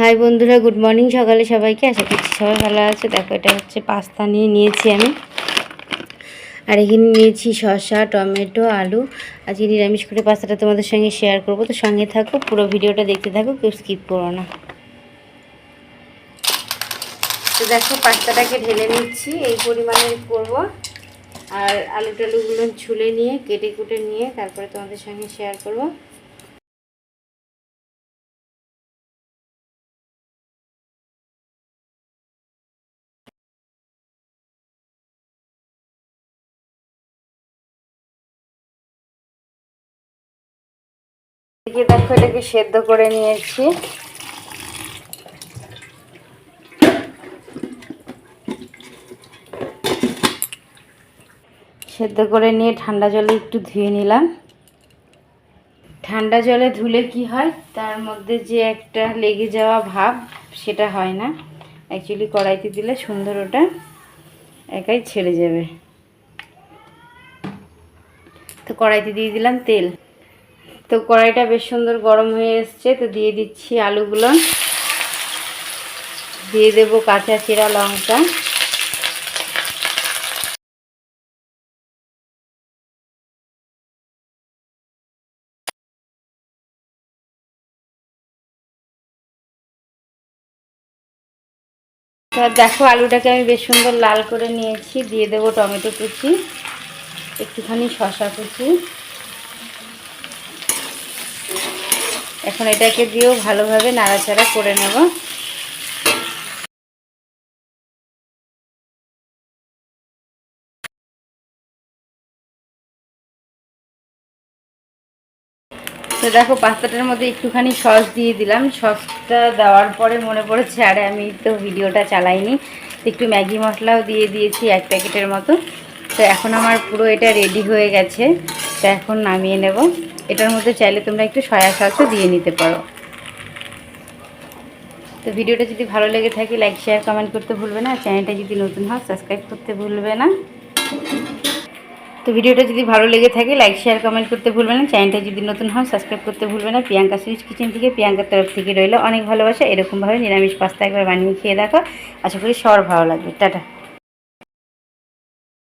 High বন্ধুরা, good morning সকালে সবাইকে। আশা করছি সবাই ভালো আছে। দেখো, এটা হচ্ছে পাস্তা নিয়ে নিয়েছি আমি। আর এখানে নিয়েছি শসা, টমেটো, আলু। আজকে নিরামিষ করে পাস্তাটা তোমাদের সঙ্গে শেয়ার করব। তো সঙ্গে থাকো, পুরো ভিডিওটা দেখতে থাকো, কেউ স্কিপ করো না। তো দেখো, পাস্তাটাকে ঢেলে নিচ্ছি। এই পরিমাণের করব। আর আলু টালুগুলো ছুলে নিয়ে কেটে কুটে নিয়ে তারপরে তোমাদের সঙ্গে শেয়ার করব। এদিকে দেখো, এটাকে সেদ্ধ করে নিয়েছি। সেদ্ধ করে নিয়ে ঠান্ডা জলে একটু ধুয়ে নিলাম। ঠান্ডা জলে ধুলে কি হয়? তার মধ্যে যে একটা লেগে যাওয়া ভাব, সেটা হয় না। অ্যাকচুয়ালি কড়াইতে দিলে সুন্দর ওটা একাই ছেড়ে যাবে। তো কড়াইতে দিয়ে দিলাম তেল। তো কড়াইটা বেশ সুন্দর গরম হয়ে এসছে, তো দিয়ে দিচ্ছি আলুগুলো। দিয়ে দেবো কাঁচা চিরা লঙ্কা। দেখো আলুটাকে আমি বেশ সুন্দর লাল করে নিয়েছি, দিয়ে দেবো টমেটো কুচি, একটুখানি শশা কুচি। এখন এটাকে দিয়েও ভালোভাবে নাড়াচাড়া করে নেব। তো দেখো, পাস্তাটার মধ্যে একটুখানি সস দিয়ে দিলাম। সসটা দেওয়ার পরে মনে পড়েছে, আরে আমি তো ভিডিওটা চালাইনি। একটু ম্যাগি মশলাও দিয়ে দিয়েছি এক প্যাকেটের মতো। তো এখন আমার পুরো এটা রেডি হয়ে গেছে। তো এখন নামিয়ে নেব। এটার মধ্যে চাইলে তোমরা একটু সয়া সসও দিয়ে নিতে পারো। তো ভিডিওটা যদি ভালো লেগে থাকে লাইক শেয়ার কমেন্ট করতে ভুলবে না। চ্যানেলটা যদি নতুন হয় সাবস্ক্রাইব করতে ভুলবে না। তো ভিডিওটা যদি ভালো লেগে থাকে লাইক শেয়ার কমেন্ট করতে ভুলবে না। চ্যানেলটা যদি নতুন হয় সাবস্ক্রাইব করতে ভুলবে না। প্রিয়াঙ্কা সুইচ কিচেন থেকে প্রিয়াঙ্কার তরফ থেকে রইল অনেক ভালোবাসা। এরকমভাবে নিরামিষ পাস্তা একবার বানিয়ে খেয়ে দেখো। আশা করি সবার ভালো লাগবে। টাটা।